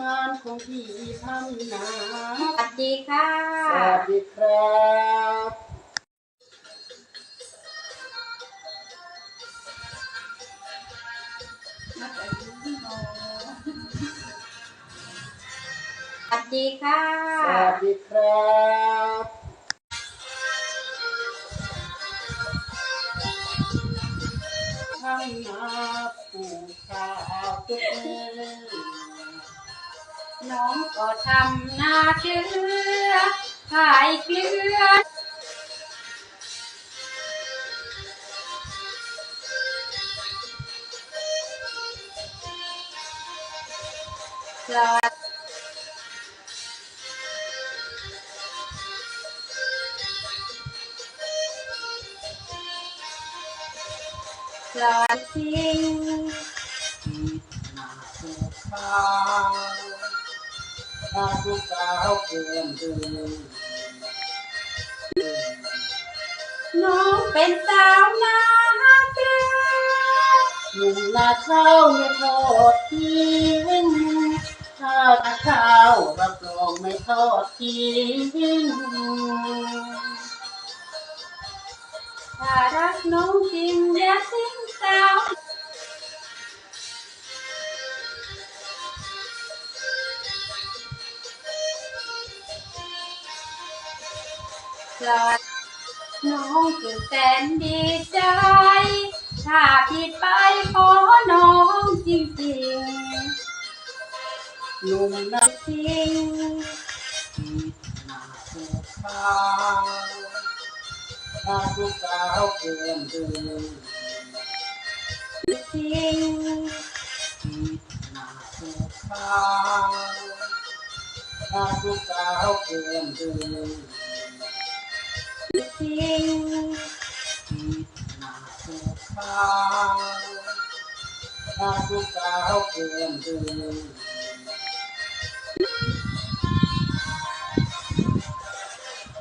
บ้านของพี่ทำนาสวัสดีค่ะ สวัสดีครับสวัสดีค่ะ สวัสดีครับทำนาปลูกข้าวทุกมือ น้องก็ทำหน้าเกลือขายเกลือสวัสสวัสดีที่นาปลูกข้าว ข้าทุกสาวเกินเดือนน้องเป็นสาวนาเกลือหนุ่มนาข้าวไม่ทอดทิ้งถ้านาข้าวรับรองไม่ทอดทิ้งถ้ารักน้องจริงอย่าทิ้งสาว สวัสดีน้องคือแสนดีใจ ถ้าผิดไปขอน้องจริงๆหนุ่มนาๆจริงที่นาปลูกข้าวข้าวทุกสาวเกินเดือนจริงที่นาปลูกข้าวข้าวทุกสาวเกินเดือน นาปลูกข้าวข้าวทุกสาวเกินเดือน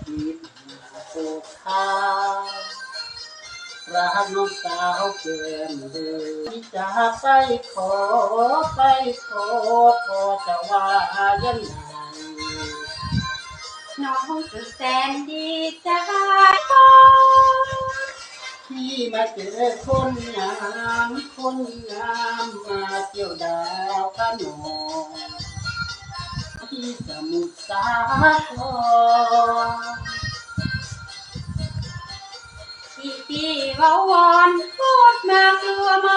ที่นาปลูกข้าวรักน้องสาวเกินเดือนจะไปขอไปขอพอจะว่ายังไงน้องคือแสนดีใจ ที่มาเจอคนงามคนงามมาเที่ยวดาวขนองที่สมุทรสาครพี่พี่ๆเว้าวอนพูดมากลัวไหม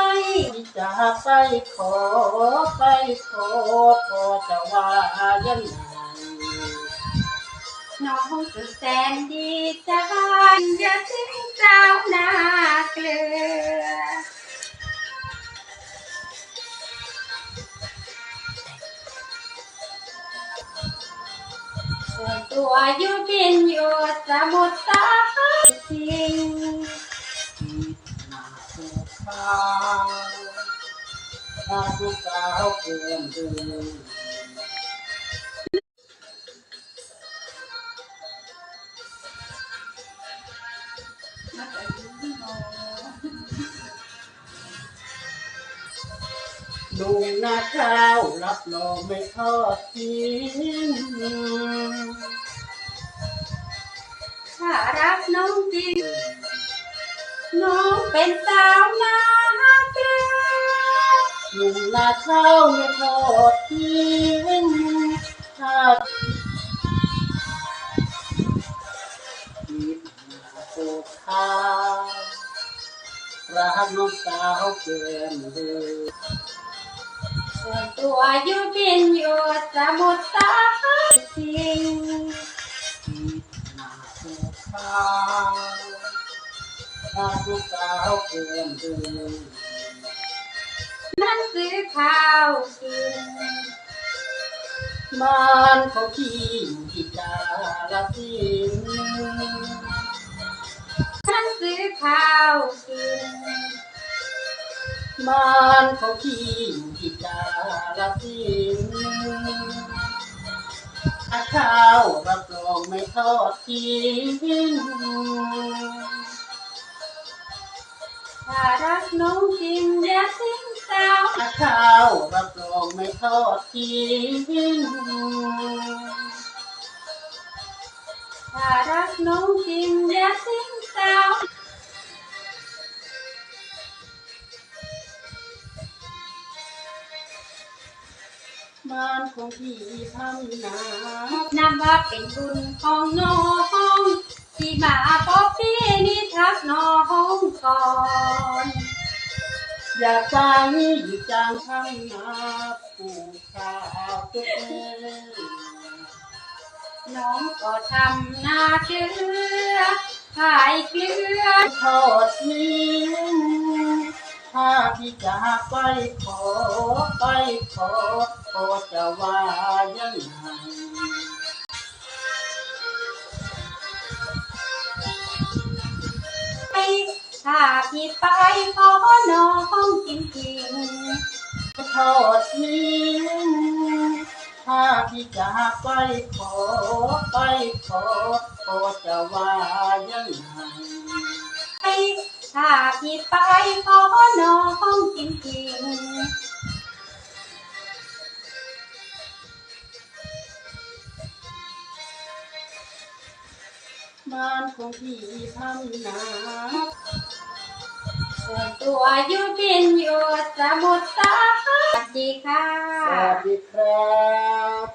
ที่จะไปขอไปขอพอจะว่ายังไง น้องคือแสนดีใจอย่าทิ้งสาวนาเกลือส่ว ลุงนาข้าวรับรองไม่ทอดทิ้งถ้ารักน้องจริงน้องเป็นสาวนาเกลือลุงนาข้าวไม่ทอดทิ้งถ้าคิดนาโตข้ารักน้องสาวเกินเดือ ส่วนตัวอยู่บินอยู่สมุทรสาจริงคิดนาโตข้าวรักน้องสาวเกินเดือนนั่นซื้อข้าวกินบ้านของพี่อยู่ที่กาลสินนั่นซื้อข้าวกิน บ้านของพี่อยู่ที่กาลสินอาข้าวรับรองไม่ทอดทิ้งถ้ารักน้องจริงอย่าทิ้งสาวอาข้าวรับรองไม่ทอดทิ้งถ้ารักน้องจริงอย่าทิ้งสาว บ้านของพี่ทำนานับว่าเป็นบุญของน้องที่มาพบพี่นี่ทักน้องก่อนอยากไปอยู่จางทำนาปลูกข้าวตัวเองน้องก็ทำนาเกลือขายเกลือทอดทิ้งถ้าพี่จะไปขอไปขอ ขอจะว่ายังไงไปถ้าพี่ไปขอน้องจริงทอดทิ้งถ้าพี่จะไปขอไปขอขอจะว่ายังไงไปถ้าพี่ไปขอน้องจริงๆานของพี่ทำนาส่วนตัวอยู่บินอยู่สมุทรสาครสวัสดีค่ะสวัสดีครับ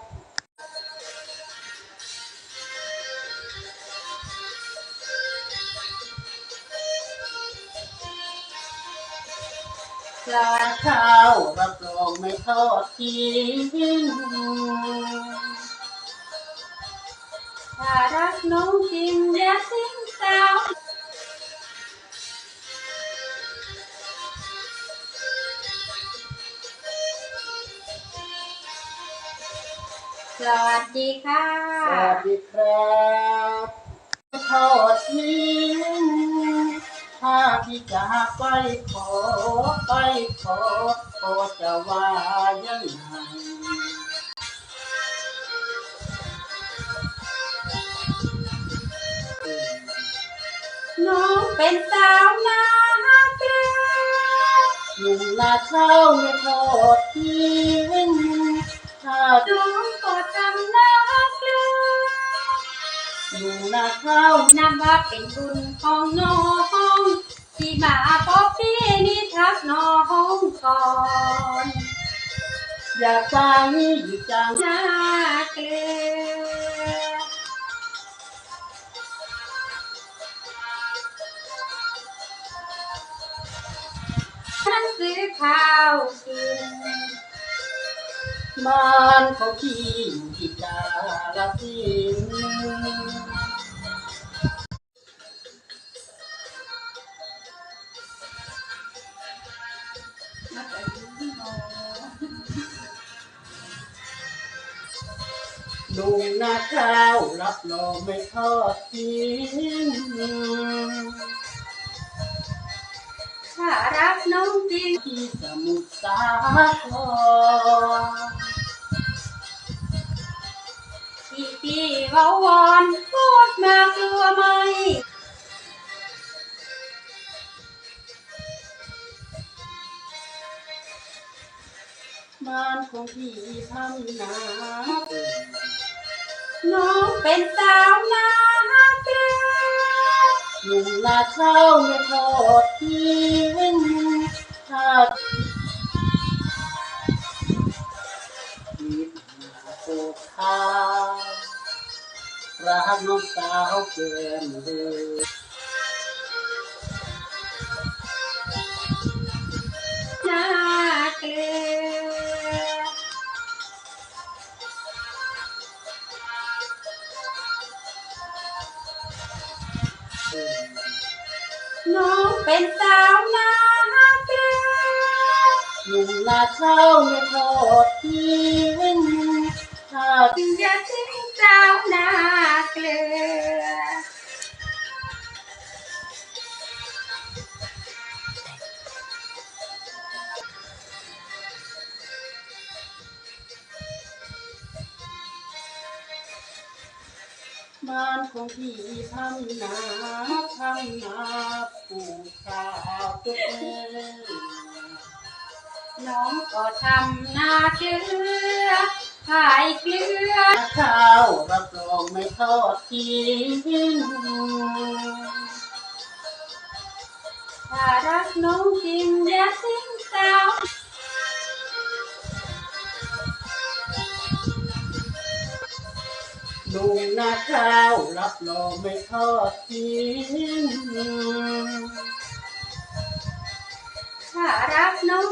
สวัสดีข้าวรับรองไม่ทอดทิ้ง ถ้ารักน้องจริงอย่าทิ้งสาวสวัสดีค่ะสวัสดีครับทอดทิ้งถ้าพี่จะไปขอไปขอขอจะว่ายังไง น้องเป็นสาวนาเกลือหนุ่มนาข้าวไม่ทอดทิ้งถ้าน้องก็ทำนาเกลือหนุ่มนาข้านับว่าเป็นบุญของน้องที่มาพบพี่นี่ทักน้องก่อนอยากไปอยู่จังนาเกลือ ข้าวกินบ้านของพี่อยู่ที่กาลสินธุ์มาจากที่โนลุงนาข้าวรับรองไม่ทอดทิ้ง ถ้ารักน้องจริงที่สมุทรสาครพี่พี่เว้าวอนพูดมากลัวไหมบ้านของพี่ทำนาน้องเป็นสาวนาเกลือ หนุ่มนาข้าวไม่ทอดทิ้งหากมีโอ้ข้ารักน้องสาวเกินเลย ข้าวไม่ทอดทิ้งถ้าอย่าทิ้งสาวนาเกลือบ้านของพี่ทำนาทำนาปลูกข้าวตัวเอ น้องก็ทำหน้าเกลือขายเกลือข้าวรับรองไม่ทอดทิ้งถ้ารักน้องจริงอย่าทิ้งสาวลุงนาข้าวรับรองไม่ทอดทิ้งถ้ารักน้อง